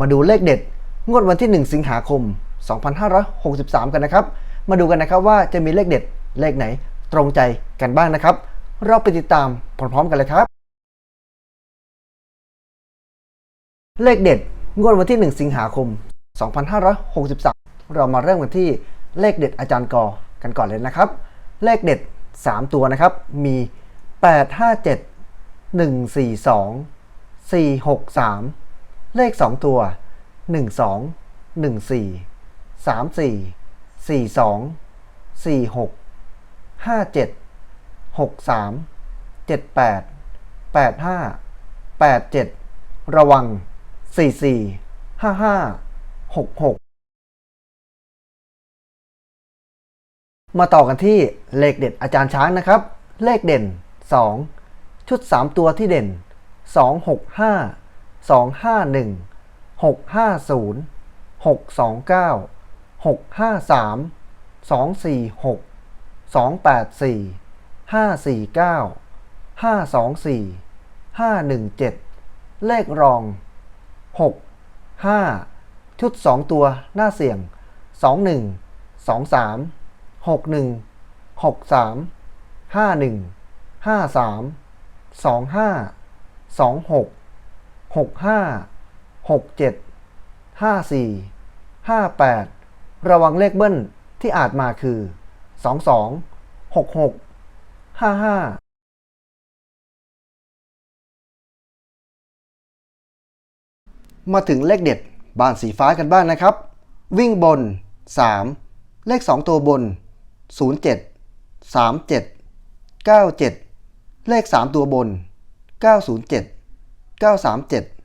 มาดูเลขเด็ด งวดวันที่ 1 สิงหาคม 2563 กันนะครับ มาดูกันนะครับว่าจะมีเลขเด็ดเลขไหนตรงใจกันบ้างนะครับ เราไปติดตามพร้อมๆกันเลยครับ เลขเด็ด งวดวันที่ 1 สิงหาคม 2563 เรามาเริ่มกันที่เลขเด็ดอาจารย์กอกันก่อนเลยนะครับ เลขเด็ด 3 ตัวนะครับ มี 857 142 463 เลข 2 ตัว 12 14 34 42 46 57 63 78 85 87 ระวัง 44 55 66 มาต่อกันที่เลขเด็ดอาจารย์ช้างนะครับ เลขเด่น 2 ชุด 3 ตัวที่เด่น 265 251 650 629 653 246 284 549 524 517 เลขรอง 6 5 ชุด 2 ตัวหน้าเสี่ยง 21 23 61 63 51 53 25 26 65 67 54 58ระวังเลขเบิ้ลที่อาจมาคือ22 66 55มาถึงเลขเด็ดบานสีฟ้ากันบ้างนะครับ วิ่งบน 3 เลข 2 ตัวบน 07 37 97 เลข 3 ตัวบน 907 937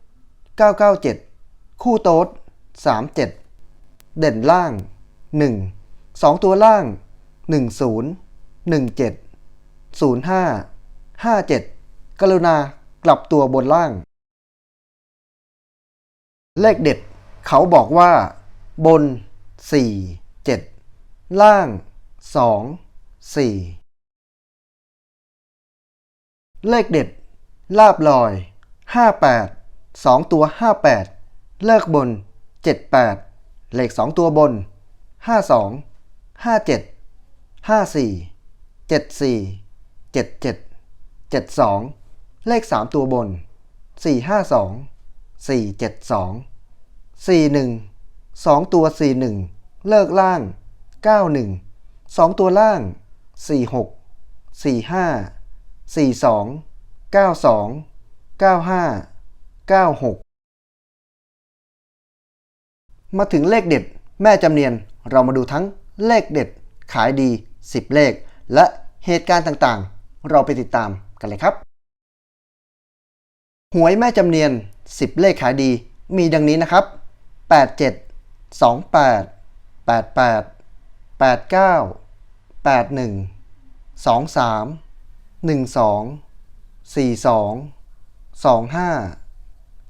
997 คู่โต๊ด37 เด่นล่าง 1 2 ตัวล่าง 10 17 05 57 กรุณากลับตัวบนล่าง เลขเด็ด เขาบอกว่า บน 4 7 ล่าง 2 4 เลขเด็ด ลาบลอย 58 2 ตัว 58 เลิกบน 78 เลข 2 ตัวบน 52 57 54 74 77 72 เลข 3 ตัวบน 452 472 41 2 ตัว 41 เลิกล่าง 91 2 ตัวล่าง 46 45 42 92 95 96 มาถึงเลขเด็ดแม่จำเนียนเรามาดูทั้งเลขเด็ดขายดี 10 เลข และเหตุการณ์ต่างๆ เราไปติดตามกันเลยครับ หวยแม่จำเนียน 10 เลขขายดี มีดังนี้นะครับ 87 28 88 89 81 23 12 42 25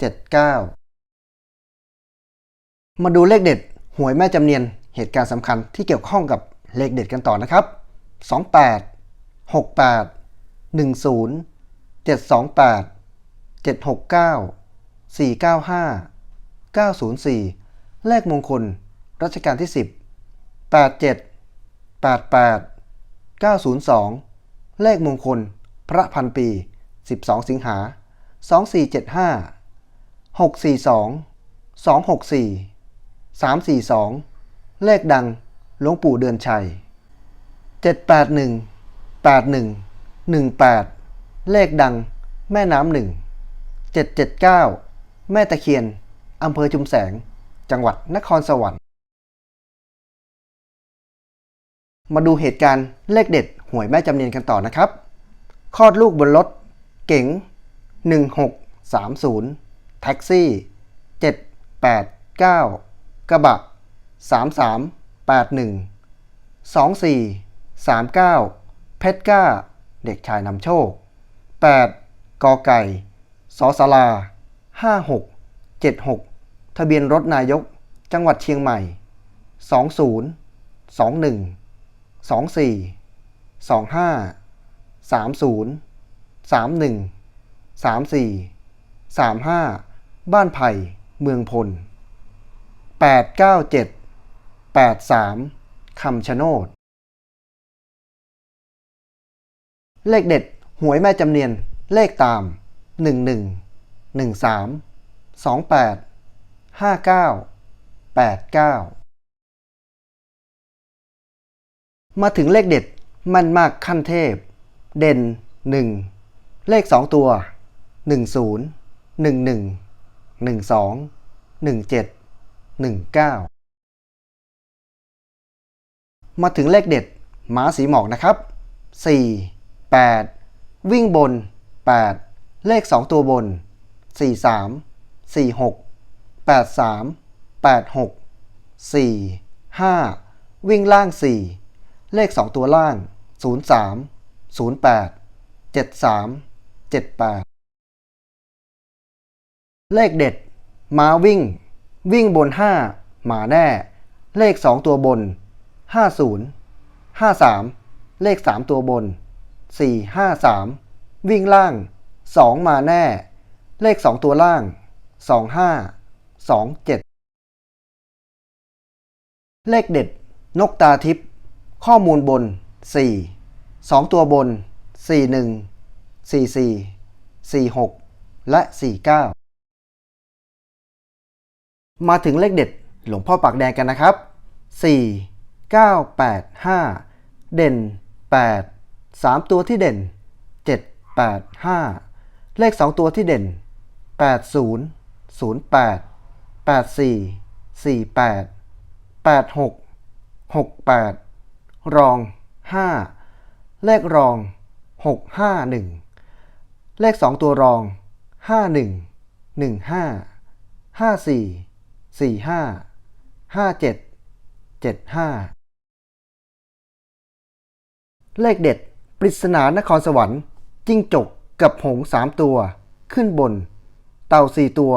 79มาดูเลขเด็ดหวยแม่จำเนียนเหตุการณ์สำคัญที่เกี่ยวข้องกับเลขเด็ดกันต่อนะครับ 28 68 10 728 769 495 904 เลขมงคล รัชกาลที่ 10 87 88 902 เลขมงคล พระพันปี 12 สิงหา 2475 642 264 342 เลขดังหลวงปู่เดือนชัย 781 81 18 เลขดังแม่น้ำหนึ่ง 779 แม่ตะเคียนอำเภอจุมแสง จังหวัดนครสวรรค์ มาดูเหตุการณ์เลขเด็ดหวยแม่จำเนียนกันต่อนะครับคลอดลูกบนรถเก๋ง 1630 แท็กซี่ 789 กระบะ 3381 24 39 เพชรก้า เด็กชายนำโชค 8 กอไก่สอสลา 56 76 ทะเบียนรถนายก จังหวัดเชียงใหม่ 20 21 24 25 30 31 34 35 บ้านไผ่เมืองพล 897 83 คำชะโนด เลขเด็ด หวยแม่จำเนียน เลขตาม 11 13 28 59 89 มาถึงเลขเด็ด มันมากขั้นเทพ เด่น 1 เลข 2 ตัว 10 11 12 17 19 มาถึงเลขเด็ดหมาสีหมอกนะครับ 4 8 วิ่งบน 8 เลข 2 ตัวบน 43 46 83 86 4 5 วิ่งล่าง 4 เลข 2 ตัวล่าง 03 08 73 78 เลขเด็ด ม้าวิ่ง วิ่งบน 5 หมาแน่ เลข 2 ตัวบน 50 53 เลข 3 ตัวบน 453 วิ่งล่าง 2 มาแน่ เลข 2 ตัวล่าง 25 27 เลขเด็ด นกตาทิพย์ข้อมูลบน 4 2 ตัวบน 41 44 46 และ 49 มาถึงเลขเด็ดหลวงพ่อปากแดงกันนะครับ 4 9 8 5 เด่น 8 3 ตัวที่เด่น 7 8 5 เลข 2 ตัวที่เด่น 80 08 84 48 86 68 รอง 5 เลขรอง 651 เลข 2 ตัวรอง 51 1 5 5 4 15 54 45 57 75เจ็ดห้าเลขเด็ด ปริศนานครสวรรค์ จิ้งจกกับหงส์สามตัว ขึ้นบน เต่าสี่ตัว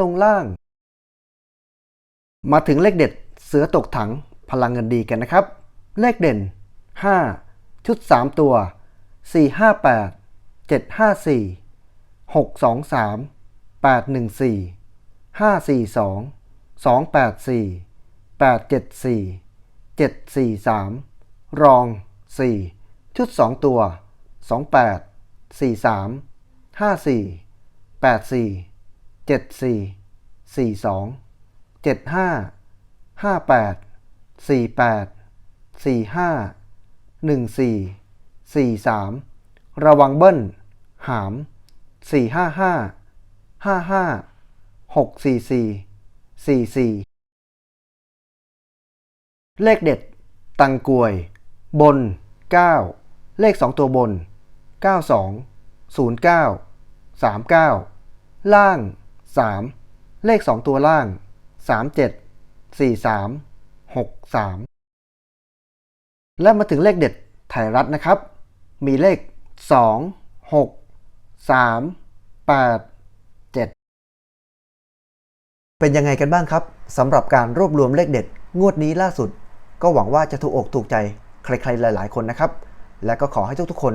ลงล่าง มาถึงเลขเด็ดเสือตกถังพลังเงินดีกันนะครับ เลขเด่น 5 ชุด 3 ตัว 458 754 623 814 542 284 874 743 รอง 4 ชุด 2 ตัว 28 43 54 84 74 42 75 58 48 45 14 43 ระวังเบิ้ล หาม 455 55 644 44 เลขเด็ด ตังกวย บน 9 เลข 2 ตัวบน 92 09 39 ล่าง 3 เลข 2 ตัวล่าง 37 43 63 และมาถึงเลขเด็ดไทยรัฐนะครับ มีเลข 2 6 3 8 เป็นยังไงกันบ้างครับสำหรับการรวบรวมเลขเด็ด งวดนี้ล่าสุด ก็หวังว่าจะถูกอกถูกใจใครๆหลาย ๆ คนนะครับ และก็ขอให้ทุกๆคน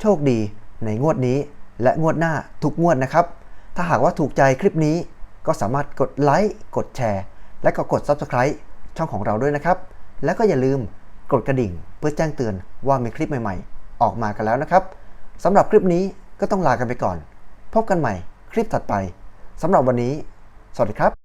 โชคดีในงวดนี้ และงวดหน้าทุกงวดนะครับ ถ้าหากว่าถูกใจคลิปนี้ ก็สามารถกดไลค์กดแชร์ และก็กด Subscribe ช่องของเราด้วยนะครับ และก็อย่าลืมกดกระดิ่ง เพื่อแจ้งเตือนว่ามีคลิปใหม่ๆ ออกมากันแล้วนะครับสำหรับคลิปนี้ก็ต้องลากันไปก่อน พบกันใหม่คลิปถัดไปสำหรับวันนี้ สวัสดีครับ